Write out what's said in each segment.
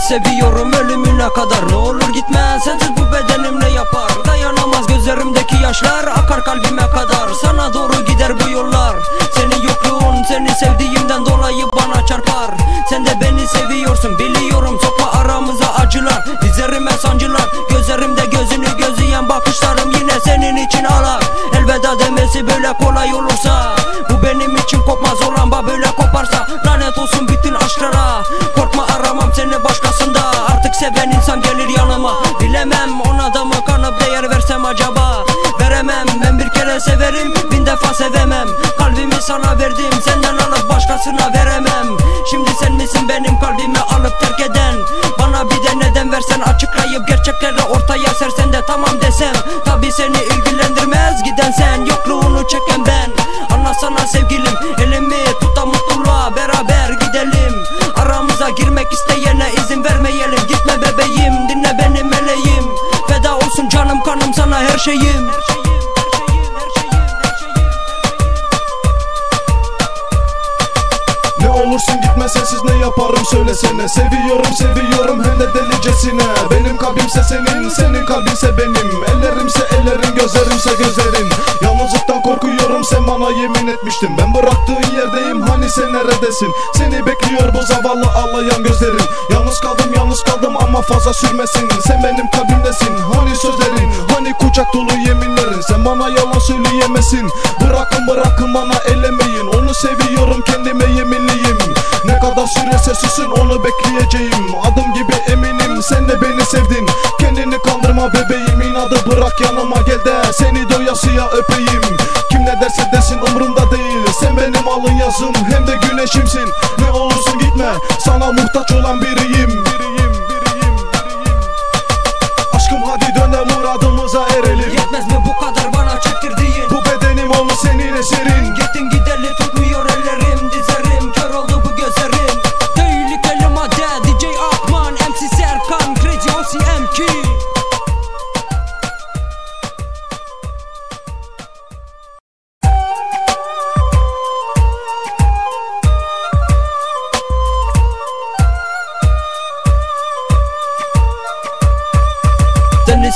seviyorum ölümüne kadar. Ne olur gitme sensiz bu bedenim ne yapar? Dayanamaz gözlerimdeki yaşlar akar kalbime kadar. Sana doğru gider bu yollar. Senin yokluğun seni sevdiğimden dolayı bana çarpar. Sen de beni seviyorsun biliyorum sokma aramıza acılar. Dizlerime sancılar gözlerimde gözünü gözleyen bakışlarım yine senin için ağlar. Elveda demesi böyle kolay olursa defa sevemem Kalbimi sana verdim senden alıp başkasına veremem. Şimdi sen misin benim kalbimi alıp terk eden? Bana bir de neden versen açıklayıp gerçekleri ortaya sersen de tamam desem. Tabi seni ilgilendirmez giden sen yokluğunu çeken ben. Anlasana sevgilim olursun gitme sensiz ne yaparım söylesene. Seviyorum seviyorum hem de delicesine. Benim kalbimse senin senin kalbinse benim. Ellerimse ellerin gözlerimse gözlerin. Yalnızlıktan korkuyorum sen bana yemin etmiştin. Ben bıraktığın yerdeyim hani sen neredesin? Seni bekliyor bu zavallı ağlayan gözlerin Yalnız kaldım yalnız kaldım ama fazla sürmesin. Sen benim kalbimdesin hani sözlerin? Hani kucak dolu yeminlerin? Sen bana yalan söyleyemezsin. Bırakın bırakın bana ellemeyin Onu seviyorum kendime sürese süsün onu bekleyeceğim. Adım gibi eminim sen de beni sevdin. Kendini kandırma bebeğim inadı bırak yanıma gel de Seni doyasıya öpeyim. Kim ne derse desin umurumda değil. Sen benim alın yazım hem de güneşimsin. Ne olursun gitme sana muhtaç olan biriyim. Biriyim biriyim biriyim. Aşkım hadi dön de muradımıza erelim. Yetmez mi bu kadar bana çektirdiğin? Bu bedenim olmuş senin eserin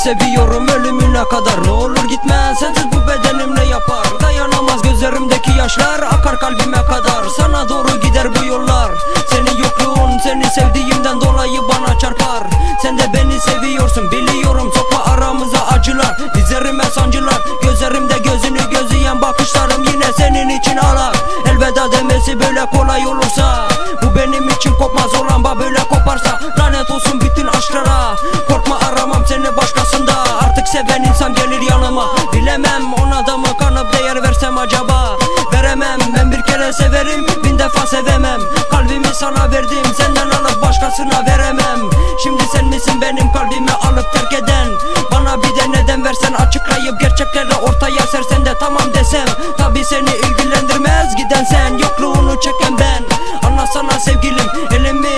seviyorum ölümüne kadar. Ne olur gitme sensiz bu bedenim ne yapar? Dayanamaz gözlerimdeki yaşlar akar kalbime kadar. Sana doğru gider bu yollar. Senin yokluğun seni sevdiğimden dolayı bana çarpar. Sen de beni seviyorsun biliyorum sokma aramıza acılar. Dizlerime sancılar gözlerimde gözünü gözleyen bakışlarım yine senin için ağlar. Elveda demesi böyle kolay olursa Bu benim için kopmaz olan böyle koparsa. Lanet olsun bütün aşklara. Korkma seven insan gelir yanıma. Bilemem ona da mı kanıp değer versem acaba? Veremem ben bir kere severim bin defa sevemem. Kalbimi sana verdim senden alıp başkasına veremem. Şimdi sen misin benim kalbimi alıp terk eden? Bana bir de neden versen açıklayıp gerçekleri ortaya sersen de tamam desem. Tabi seni ilgilendirmez giden sen yokluğunu çeken ben. Anlasana sevgilim elimi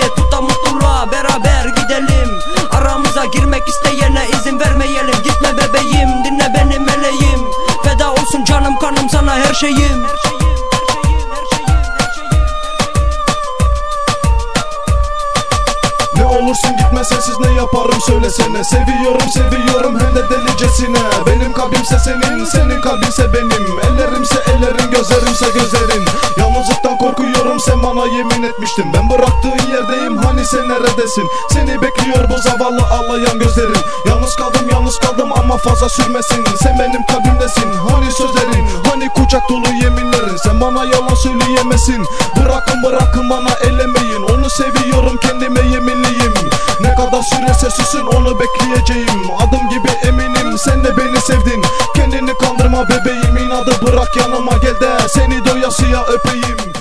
yaparım söylesene Seviyorum seviyorum hem de delicesine. Benim kalbimse senin senin kalbinse benim. Ellerimse ellerin gözlerimse gözlerin. Yalnızlıktan korkuyorum sen bana yemin etmiştin. Ben bıraktığın yerdeyim hani sen neredesin? Seni bekliyor bu zavallı ağlayan gözlerin Yalnız kaldım yalnız kaldım ama fazla sürmesin. Sen benim kalbimdesin hani sözlerin? Hani kucak dolu yeminlerin? Sen bana yalan söyleyemezsin sürese süsün onu bekleyeceğim. Adım gibi eminim sen de beni sevdin. Kendini kandırma bebeğim inadı bırak yanıma gel de. Seni doyasıya öpeyim